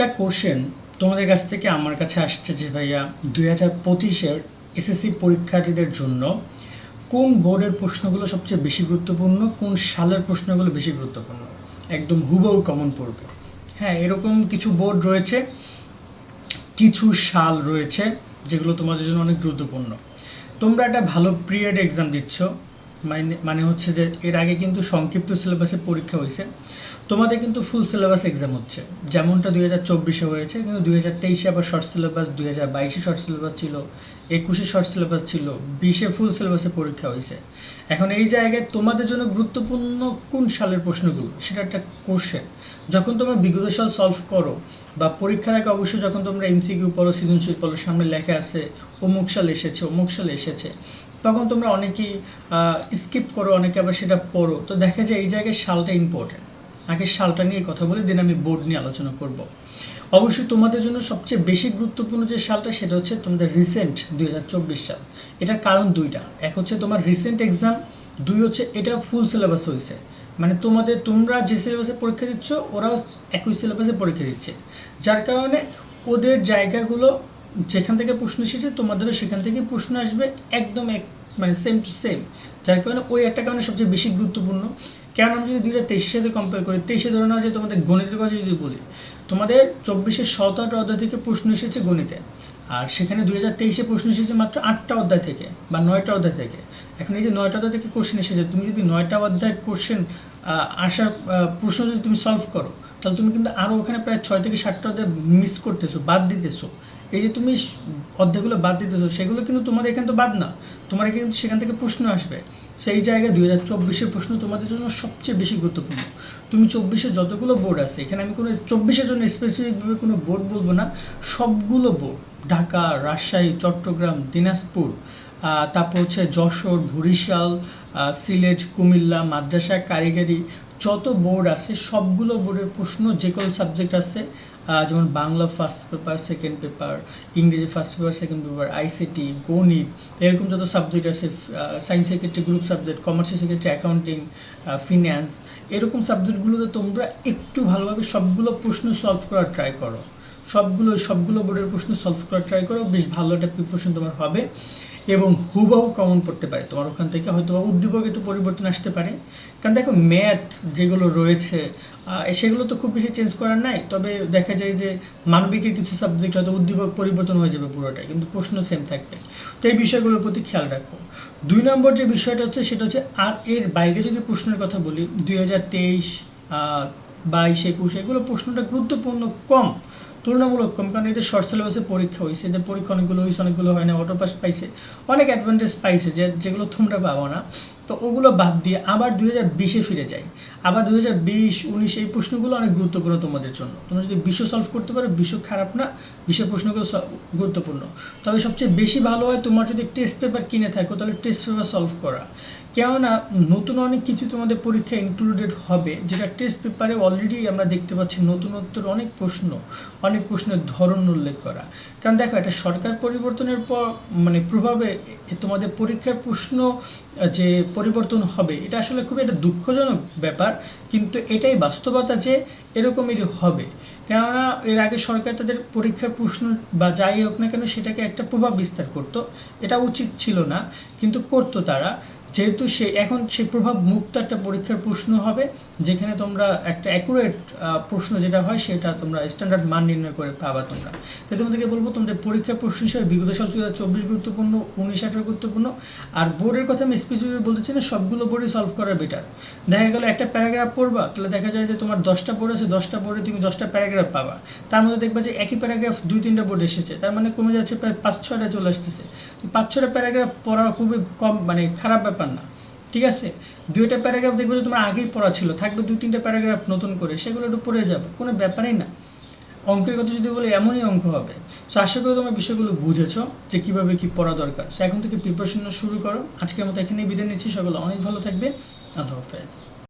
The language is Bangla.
একটা কোশ্চেন তোমাদের কাছ থেকে আমার কাছে আসছে যে, ভাইয়া, দুই হাজার পঁচিশের এসএসসি পরীক্ষার্থীদের জন্য কোন বোর্ডের প্রশ্নগুলো সবচেয়ে বেশি গুরুত্বপূর্ণ, কোন সালের প্রশ্নগুলো বেশি গুরুত্বপূর্ণ? একদম হুবহু কমন পড়বে। হ্যাঁ এরকম কিছু বোর্ড রয়েছে, কিছু সাল রয়েছে যেগুলো তোমাদের জন্য অনেক গুরুত্বপূর্ণ। তোমরা একটা ভালো পিরিয়ড এক্সাম দিচ্ছ মানে মানে হচ্ছে যে এর আগে কিন্তু সংক্ষিপ্ত সিলেবাসে পরীক্ষা হয়েছে। তোমাদের কিন্তু ফুল সিলেবাস এক্সাম হচ্ছে। যেমনটা দুই হাজার চব্বিশে হয়েছে, কিন্তু দুই হাজার তেইশে আবার শর্ট সিলেবাস দুই হাজার বাইশে শর্ট সিলেবাস ছিল, একুশে শর্ট সিলেবাস ছিল, বিশে ফুল সিলেবাসে পরীক্ষা হয়েছে। এখন এই জায়গায় তোমাদের জন্য গুরুত্বপূর্ণ কোন সালের প্রশ্নগুলো? সেটা একটা কোশ্চেন যখন তোমরা বিগত সাল সলভ করো, বা পরীক্ষার আগে অবশ্যই যখন তোমরা এমসিকিউ পড়ো, সৃজনশীল পড়ো, সামনে লেখা আছে, অমুক সাল এসেছে, অমুক সাল এসেছে তখন তোমরা অনেকেই স্কিপ করো, অনেকে আবার সেটা পড়ো। তো দেখা যায় এই জায়গায় সালটা ইম্পর্টেন্ট আগে সালটা নিয়ে কথা বলে দেন আমি বোর্ড নিয়ে আলোচনা করব। অবশ্যই তোমাদের জন্য সবচেয়ে বেশি গুরুত্বপূর্ণ যে সালটা সেটা হচ্ছে তোমাদের রিসেন্ট দুই হাজার চব্বিশ সাল। এটার কারণ দুইটা। এক হচ্ছে তোমার রিসেন্ট এক্সাম দুই হচ্ছে এটা ফুল সিলেবাস হয়েছে। মানে তোমাদের, তোমরা যে সিলেবাসে পরীক্ষা দিচ্ছ, ওরাও একই সিলেবাসে পরীক্ষা দিচ্ছে। যার কারণে ওদের জায়গাগুলো যেখান থেকে প্রশ্ন এসেছে, তোমাদেরও সেখান থেকে প্রশ্ন আসবে। একদম এক মানে সেম টু সেম যার কারণে ওই একটা কারণে সবচেয়ে বেশি গুরুত্বপূর্ণ। কেন আমি যদি দুই হাজার তেইশের সাথে কম্পেয়ার করি, তেইশে ধরে নেওয়া যে তোমাদের গণিতের কথা যদি বলি, তোমাদের চব্বিশের শত আট অধ্যায় থেকে প্রশ্ন এসেছে গণিতে। আর সেখানে দুই হাজার তেইশে প্রশ্ন এসেছে মাত্র আটটা অধ্যায় থেকে, বা নয়টা অধ্যায় থেকে। এখন এই যে নয়টা অধ্যায় থেকে কোশ্চেন এসেছে, তুমি যদি নয়টা অধ্যায় কোশ্চেন আসার প্রশ্ন যদি তুমি সলভ করো তাহলে তুমি কিন্তু আরও ওখানে প্রায় ছয় থেকে সাতটা অধ্যায় মিস করতেছো, বাদ দিতেছো। এই যে তুমি অধ্যায়গুলো বাদ দিতেছো, সেগুলো কিন্তু তোমাদের এখান তো বাদ না। তোমার কিন্তু সেখান থেকে প্রশ্ন আসবে। সেই জায়গায় দুই হাজার চব্বিশের প্রশ্ন তোমাদের জন্য সবচেয়ে বেশি গুরুত্বপূর্ণ। তুমি চব্বিশে যতগুলো বোর্ড আছে, এখানে আমি কোনো চব্বিশের জন্য স্পেসিফিকভাবে কোনো বোর্ড বলব না, সবগুলো বোর্ড ঢাকা, রাজশাহী, চট্টগ্রাম, দিনাজপুর তারপর হচ্ছে যশোর, বরিশাল সিলেট, কুমিল্লা, মাদ্রাসা, কারিগরি যত বোর্ড আছে, সবগুলো বোর্ডের প্রশ্ন যে কোনো সাবজেক্ট আছে যেমন Bangla first paper second paper ইংরেজি first paper second paper ICT গণিত, এরকম যত সাবজেক্ট আছে সায়েন্সের ক্ষেত্রে গ্রুপ সাবজেক্ট কমার্সের ক্ষেত্রে অ্যাকাউন্টিং ফিন্যান্স এরকম সাবজেক্টগুলোতে তোমরা একটু ভালোভাবে সবগুলো প্রশ্ন সলভ করার ট্রাই করো। সবগুলো সবগুলো বোর্ডের প্রশ্ন সলভ করার ট্রাই করো, বেশ ভালো একটা প্রিপারেশন তোমার হবে এবং হুবাহু কমন পড়তে পারে। তোমার ওখান থেকে হয়তো বা উদ্দীপক একটু পরিবর্তন আসতে পারে। কারণ দেখো ম্যাথ যেগুলো রয়েছে সেগুলো তো খুব বেশি চেঞ্জ করার নাই। তবে দেখা যায় যে মানবিকের কিছু সাবজেক্ট হয়তো উদ্দীপক পরিবর্তন হয়ে যাবে পুরোটাই, কিন্তু প্রশ্ন সেম থাকবে। তো এই বিষয়গুলোর প্রতি খেয়াল রাখো। দুই নম্বর যে বিষয়টা হচ্ছে, সেটা হচ্ছে আর এর বাইরে যদি প্রশ্নের কথা বলি, দুই হাজার তেইশ বাইশ, একুশ, এগুলো প্রশ্নটা গুরুত্বপূর্ণ কম। তুলনামূলক কম, কারণ এটা শর্ট সিলেবাসে পরীক্ষা হয়েছে এদের পরীক্ষা অনেকগুলো হয়েছে অনেকগুলো হয় না অটো পাস পাইছে। অনেক অ্যাডভান্টেজ পাইছে যে, যেগুলো তোমরা পাবো না তো ওগুলো বাদ দিয়ে আবার দুই হাজার বিশে ফিরে যাই। আবার দুই হাজার বিশ, উনিশ, এই প্রশ্নগুলো অনেক গুরুত্বপূর্ণ তোমাদের জন্য। তোমরা যদি বিশ্ব সলভ করতে পারো বিশ্ব খারাপ না, বিশ্বের প্রশ্নগুলো গুরুত্বপূর্ণ। তবে সবচেয়ে বেশি ভালো হয় তোমার যদি টেস্ট পেপার কিনে থাকো, তাহলে টেস্ট পেপার সলভ করা। কেননা নতুন অনেক কিছু তোমাদের পরীক্ষা ইনক্লুডেড হবে, যেটা টেস্ট পেপারে অলরেডি আমরা দেখতে পাচ্ছি নতুনত্বর অনেক প্রশ্ন, অনেক প্রশ্নের ধরন উল্লেখ করা। কারণ দেখো এটা সরকার পরিবর্তনের পর মানে প্রভাবে তোমাদের পরীক্ষার প্রশ্ন, যে পরিবর্তন হবে। এটা আসলে খুব একটা দুঃখজনক ব্যাপার, কিন্তু এটাই বাস্তবতা যে এরকমেরই হবে। কেননা এর আগে সরকার তাদের পরীক্ষার প্রশ্ন বা যাই হোক না কেন সেটাকে একটা প্রভাব বিস্তার করত। এটা উচিত ছিল না, কিন্তু করতো তারা। যেহেতু সে, এখন সে প্রভাব মুক্ত একটা পরীক্ষার প্রশ্ন হবে, যেখানে তোমরা একটা অ্যাকুরেট প্রশ্ন যেটা হয় সেটা তোমরা স্ট্যান্ডার্ড মান নির্ণয় করে পাবা তোমরা। তাই তোমাদেরকে বলব, তোমাদের পরীক্ষার প্রশ্ন হিসেবে বিগত সাল দু হাজার চব্বিশ গুরুত্বপূর্ণ, উনিশ, আঠারো গুরুত্বপূর্ণ, আর বোর্ডের কথা আমি স্পেসিফিক বলতে চাই না, সবগুলো বোর্ডই সলভ করা বেটার দেখা গেলো একটা প্যারাগ্রাফ পড়বা, তাহলে দেখা যায় যে তোমার দশটা বোর্ড আছে, দশটা বোর্ডে তুমি দশটা প্যারাগ্রাফ পাবা। তার মধ্যে দেখবা যে একই প্যারাগ্রাফ দুই, তিনটা বোর্ড এসেছে, তার মানে কমে যাচ্ছে প্রায় পাঁচ, ছয়টা চলে আসতেছে। পাঁচ, ছয়টা প্যারাগ্রাফ পড়া খুবই কম মানে খারাপ ব্যাপার না। ঠিক আছে? দুইটা প্যারাগ্রাফ দেখবে যে তোমার আগেই পড়া ছিল। থাকবে দুই তিনটা প্যারাগ্রাফ নতুন করে। সেগুলো একটু পড়ে যাবে। কোনো ব্যাপারই না। অঙ্কের কথা যদি বলে, এমনই অঙ্ক হবে। সো আশা করি তোমার বিষয়গুলো বুঝেছ যে কীভাবে কী পড়া দরকার। সো এখন থেকে প্রিপারেশন শুরু করো। আজকের মতো এখানেই বিদায় নিচ্ছি। সকলে অনেক ভালো থাকবে। আল্লাহ হাফেজ।